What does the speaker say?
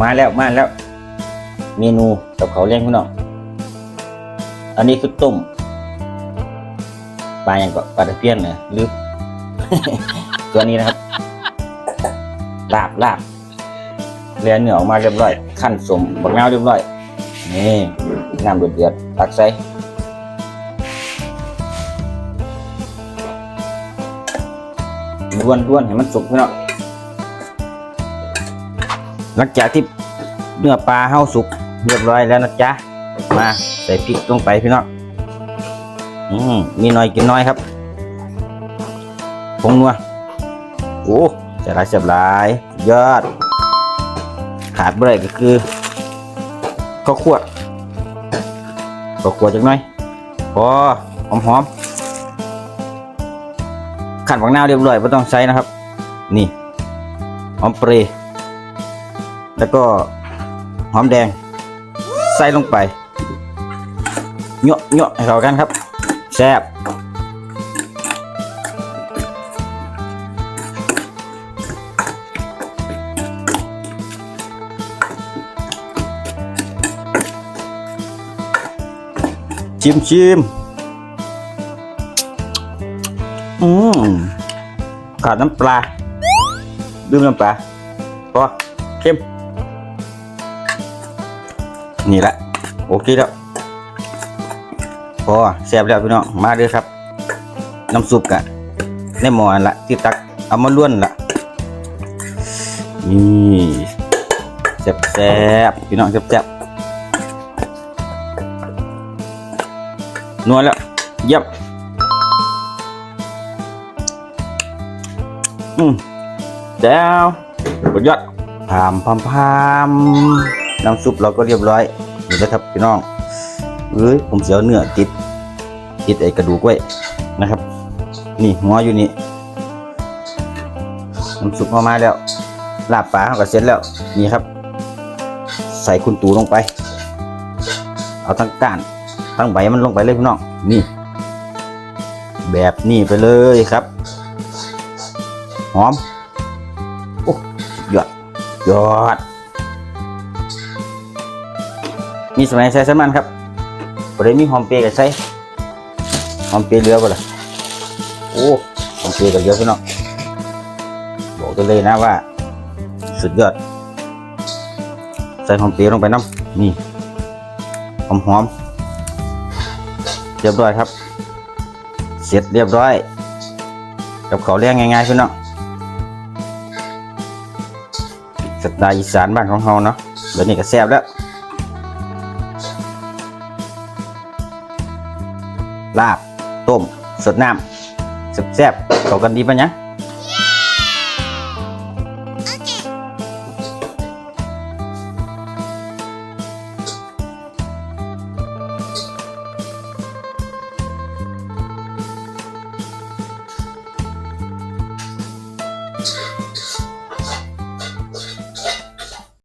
มาแล้วมาแล้ว เมนูกับเขาเลี้ยงพี่น้องอันนี้คือต้มปลาอย่างก็ปลาตะเพียนนะหรือตัวนี้นะครับลาบลาบเลียเนื้อออกมาเรียบร้อย ขั้นสมบักนาวเรียบร้อยนี่น้ำเดือดๆตักใส่ล้วนล้วนให้มันสุกพี่น้อง หลังจากที่เนื้อปลาเฮาสุกเรียบร้อยแล้วนะจ๊ะ มาใส่พริกลงไปพี่น้องอืมมีน้อยกินน้อยครับผงนัวโอ้เสียหลายเสียบหลายยอด ขาดบ่ได้ก็คือข้าวคั่วข้าวคั่วจักหน่อยพอหอมหอมๆขันฝักนาเรียบร้อยไม่ต้องใช้นะครับ นี่หอมเปรย์ แล้วก็หอมแดง ใส่ลงไปเยาะเยาะให้เข้ากันครับแซ่บชิมชิมอืมขาดน้ำปลาดื่มน้ำปลาพอเข้ม นี่แหละโอเคแล้วพอแซ่บแล้วพี่น้องมาเด้อครับ น้ำซุปกะในหม้อนั่นละที่ตักเอามาล้วนละนี่แซ่บแซ่บๆพี่น้องแซ่บแซ่บๆนัวแล้วเยี่ยมอืมแจ้วสุดยอดพามพามพาม น้ำซุปเราก็เรียบร้อยนี่นะครับพี่น้องเอ้ยผมเสียวเนื้อติด ติดไอกระดูกไว้นะครับ นี่หัวอยู่นี่น้ำซุปเข้ามาแล้วลาบปลาเขาก็เสร็จแล้วนี่ครับ ใส่คุณตูลงไป เอาทั้งก้านทั้งใบมันลงไปเลยพี่น้องนี่ แบบนี้ไปเลยครับ หอมโอ้ยอดยอด มีสมัยใส่สมันครับประเดี๋ยวมีหอมเปรย์กับใส่หอมเปรย์เหลือบ่ล่ะโอ้หอมเปรย์กับเยอะพี่น้องบอกกันเลยนะว่า สุดยอด ใส่หอมเปรย์ลงไปน้ำนี่หอมหอมเรียบร้อยครับ เสร็จเรียบร้อย กับเขาเลี้ยงง่ายๆพี่น้องสไตล์อีสานบ้านของเราเนาะเดี๋ยวนี้ก็แซ่บแล้ว ลาบ ต้ม สดน้ำแซ่บๆเข้ากันดีปะเนี่ย